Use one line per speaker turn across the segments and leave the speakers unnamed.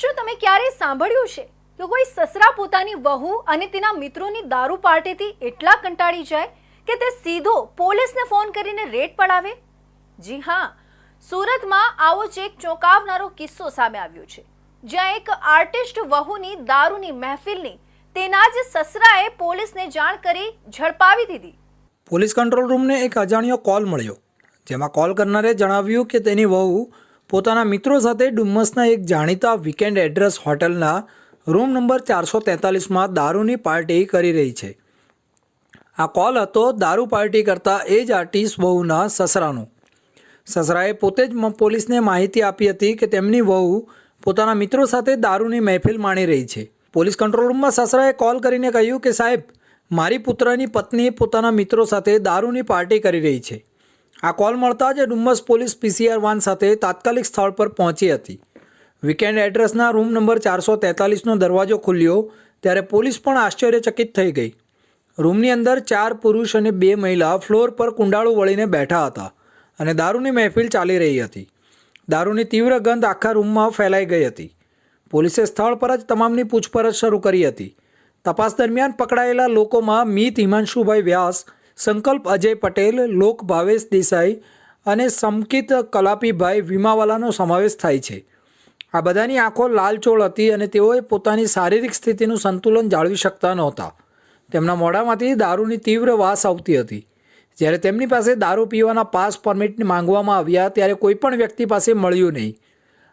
શું તમે ક્યારેય સાંભળ્યું છે? કે કોઈ સસરા પોતાની વહુ અને તેના મિત્રોની દારૂ પાર્ટીથી એટલા કંટાળી જાય કે તે સીધો પોલીસને ફોન કરીને રેડ પડાવે? જી હા, સુરતમાં આવો જ એક ચોંકાવનારો કિસ્સો સામે આવ્યો છે. જ્યાં એક આર્ટિસ્ટ વહુની દારૂની મહેફિલની તેના જ સસરાએ પોલીસને જાણ કરી ઝડપાવી દીધી.
પોલીસ કંટ્રોલ રૂમને એક અજાણ્યો કોલ મળ્યો, જેમાં કોલ કરનારે જણાવ્યું કે તેની વહુ પોતાના મિત્રો સાથે ડુમ્મસના એક જાણીતા વીકેન્ડ એડ્રેસ હોટલના રૂમ નંબર ચારસો તેતાલીસમાં દારૂની પાર્ટી કરી રહી છે. આ કોલ હતો દારૂ પાર્ટી કરતા એ જ આર્ટિસ્ટ વહુના સસરાનો. સસરાએ પોતે જ પોલીસને માહિતી આપી હતી કે તેમની વહુ પોતાના મિત્રો સાથે દારૂની મહેફિલ માણી રહી છે. પોલીસ કંટ્રોલ રૂમમાં સસરાએ કોલ કરીને કહ્યું કે સાહેબ, મારી પુત્રની પત્ની પોતાના મિત્રો સાથે દારૂની પાર્ટી કરી રહી છે. આ કોલ મળતા જ ડુમ્મસ પોલીસ પીસીઆર વાન સાથે તાત્કાલિક સ્થળ પર પહોંચી હતી. વીકેન્ડ એડ્રેસના રૂમ નંબર ચારસો તેતાલીસનો દરવાજો ખુલ્યો, ત્યારે પોલીસ પણ આશ્ચર્યચકિત થઈ ગઈ. રૂમની અંદર ચાર પુરુષ અને બે મહિલા ફ્લોર પર કુંડાળું વળીને બેઠા હતા અને દારૂની મહેફિલ ચાલી રહી હતી. દારૂની તીવ્ર ગંધ આખા રૂમમાં ફેલાઈ ગઈ હતી. પોલીસે સ્થળ પર જ તમામની પૂછપરછ શરૂ કરી હતી. તપાસ દરમિયાન પકડાયેલા લોકોમાં મીત હિમાંશુભાઈ વ્યાસ સંકલ્પ અજય પટેલ, લોક ભાવેશ દેસાઈ અને સમકિત કલાપીભાઈ વીમાવાલાનો સમાવેશ થાય છે. આ બધાની આંખો લાલચોળ હતી અને તેઓએ પોતાની શારીરિક સ્થિતિનું સંતુલન જાળવી શકતા નહોતા. તેમના મોઢામાંથી દારૂની તીવ્ર વાસ આવતી હતી. જ્યારે તેમની પાસે દારૂ પીવાના પાસ પરમિટ માંગવામાં આવ્યા ત્યારે કોઈપણ વ્યક્તિ પાસે મળ્યું નહીં.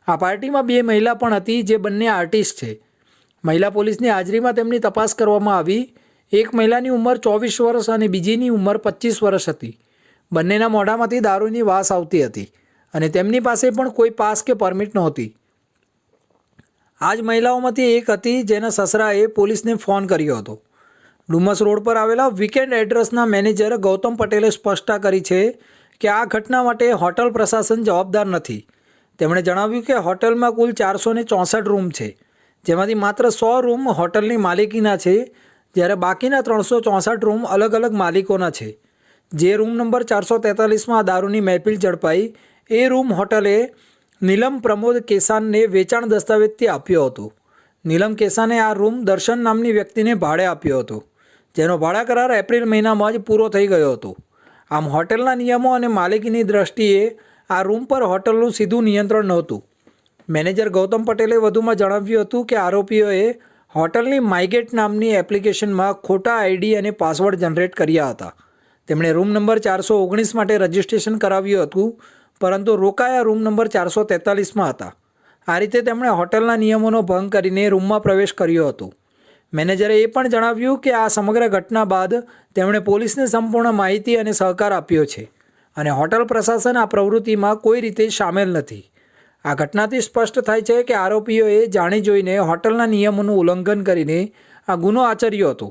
આ પાર્ટીમાં બે મહિલા પણ હતી જે બંને આર્ટિસ્ટ છે. મહિલા પોલીસની હાજરીમાં તેમની તપાસ કરવામાં આવી એક મહિલાની ઉંમર ચોવીસ વર્ષ અને બીજીની ઉંમર પચીસ વર્ષ હતી. બંનેના મોઢામાંથી દારૂની વાસ આવતી હતી અને તેમની પાસે પણ કોઈ પાસ કે પરમિટ નહોતી. આ જ મહિલાઓમાંથી એક હતી જેના સસરાએ પોલીસને ફોન કર્યો હતો. ડુમસ રોડ પર આવેલા વીકેન્ડ એડ્રેસના મેનેજર ગૌતમ પટેલે સ્પષ્ટતા કરી છે કે આ ઘટના માટે હોટલ પ્રશાસન જવાબદાર નથી. તેમણે જણાવ્યું કે હોટલમાં કુલ ચારસો ને ચોસઠ રૂમ છે, જેમાંથી માત્ર સો રૂમ હોટલની માલિકીના છે જ્યારે બાકીના ત્રણસો ચોસઠ રૂમ અલગ અલગ માલિકોના છે. જે રૂમ નંબર ચારસો તેતાલીસમાં દારૂની મહેફિલ ઝડપાઈ, એ રૂમ હોટલે નીલમ પ્રમોદ કેસાનને વેચાણ દસ્તાવેજથી આપ્યો હતો. નીલમ કેસાને આ રૂમ દર્શન નામની વ્યક્તિને ભાડે આપ્યો હતો. જેનો ભાડા કરાર એપ્રિલ મહિનામાં જ પૂરો થઈ ગયો હતો. આમ હોટેલના નિયમો અને માલિકીની દ્રષ્ટિએ આ રૂમ પર હોટલનું સીધું નિયંત્રણ નહોતું. મેનેજર ગૌતમ પટેલે વધુમાં જણાવ્યું હતું કે આરોપીઓએ હોટલની માઇગેટ નામની એપ્લિકેશનમાં ખોટા આઈડી અને પાસવર્ડ જનરેટ કર્યા હતા. તેમણે રૂમ નંબર ચારસો ઓગણીસ માટે રજિસ્ટ્રેશન કરાવ્યું હતું, પરંતુ રોકાયા રૂમ નંબર ચારસો તેતાલીસમાં હતા. આ રીતે તેમણે હોટલના નિયમોનો ભંગ કરીને રૂમમાં પ્રવેશ કર્યો હતો. મેનેજરે એ પણ જણાવ્યું કે આ સમગ્ર ઘટના બાદ તેમણે પોલીસને સંપૂર્ણ માહિતી અને સહકાર આપ્યો છે, અને હોટલ પ્રશાસન આ પ્રવૃત્તિમાં કોઈ રીતે સામેલ નથી. આ ઘટનાથી સ્પષ્ટ થાય છે કે આરોપીઓએ જાણી જોઈને હોટલના નિયમોનું ઉલ્લંઘન કરીને આ ગુનો આચર્યો હતો.